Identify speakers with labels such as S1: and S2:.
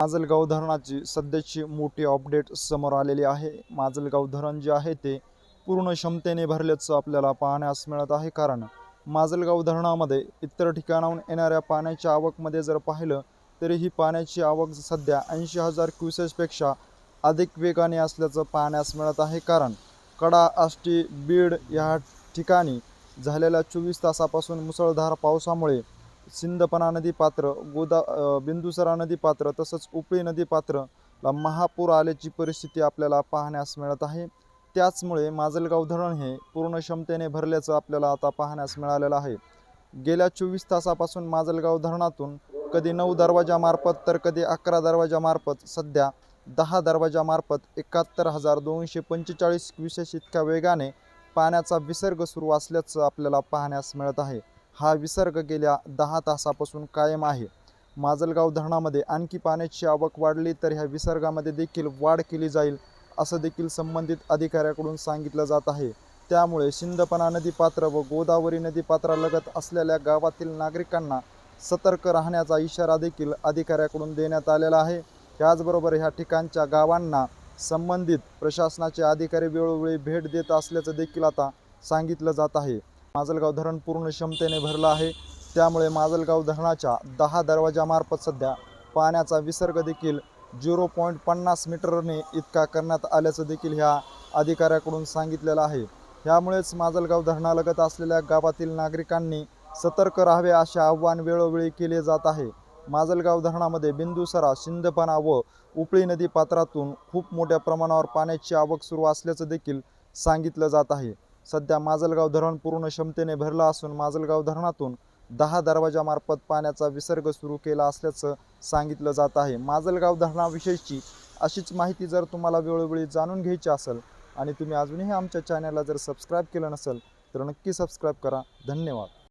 S1: माजलगाव धरणाची सध्याची मोठी अपडेट समोर आलेली आहे. माजलगाव धरण जे आहे ते पूर्ण क्षमतेने भरल्याचं आपल्याला पाहण्यास मिळत आहे. कारण माजलगाव धरणामध्ये इतर ठिकाणाहून येणाऱ्या पाण्याच्या आवकमध्ये जर पाहिलं तरी ही पाण्याची आवक सध्या ऐंशी हजार क्युसेसपेक्षा अधिक वेगाने असल्याचं पाहण्यास मिळत आहे. कारण कडा आष्टी बीड या ठिकाणी झालेल्या चोवीस तासापासून मुसळधार पावसामुळे सिंदपना नदी पात्र गोदा बिंदुसरा नदी पात्र तसंच उपळी नदी पात्रला महापूर आल्याची परिस्थिती आपल्याला पाहण्यास मिळत आहे. त्याचमुळे माजलगाव धरण हे पूर्ण क्षमतेने भरल्याचं आपल्याला आता पाहण्यास मिळालेलं आहे. गेल्या चोवीस तासापासून माजलगाव धरणातून कधी नऊ दरवाजामार्फत तर कधी अकरा दरवाजामार्फत सध्या दहा दरवाजामार्फत एकाहत्तर हजार दोनशे पंचेचाळीस क्युसेस इतक्या वेगाने पाण्याचा विसर्ग सुरू असल्याचं आपल्याला पाहण्यास मिळत आहे. हा विसर्ग गेल्या दहा तासापासून कायम आहे. माजलगाव धरणामध्ये आणखी पाण्याची आवक वाढली तर ह्या विसर्गामध्ये देखील वाढ केली जाईल असं देखील संबंधित अधिकाऱ्याकडून सांगितलं जात आहे. त्यामुळे शिंदपणा नदीपात्र व गोदावरी नदीपात्रालगत असलेल्या गावातील नागरिकांना सतर्क राहण्याचा इशारा देखील अधिकाऱ्याकडून देण्यात आलेला आहे. त्याचबरोबर ह्या ठिकाणच्या गावांना संबंधित प्रशासनाचे अधिकारी वेळोवेळी भेट देत असल्याचं देखील आता सांगितलं जात आहे. माजलगाव धरण पूर्ण क्षमतेने भरलं आहे. त्यामुळे माजलगाव धरणाच्या दहा दरवाजामार्फत सध्या पाण्याचा विसर्ग देखील झिरो पॉईंट पन्नास मीटरने इतका करण्यात आल्याचं देखील ह्या अधिकाऱ्याकडून सांगितलेलं आहे. ह्यामुळेच माजलगाव धरणालगत असलेल्या गावातील नागरिकांनी सतर्क राहावे असे आव्हान वेळोवेळी केले जात आहे. माजलगाव धरणामध्ये बिंदुसरा शिंदपणा व उपळी नदी पात्रातून खूप मोठ्या प्रमाणावर पाण्याची आवक सुरू असल्याचं देखील सांगितलं जात आहे. सध्या माजलगाव धरण पूर्ण क्षमतेने भरलं असून माजलगाव धरणातून दहा दरवाजामार्फत पाण्याचा विसर्ग सुरू केला असल्याचं सांगितलं जात आहे. माजलगाव धरणाविषयीची अशीच माहिती जर तुम्हाला वेळोवेळी जाणून घ्यायची असेल आणि तुम्ही अजूनही आमच्या चॅनलला जर सबस्क्राईब केलं नसेल तर नक्की सबस्क्राईब करा. धन्यवाद.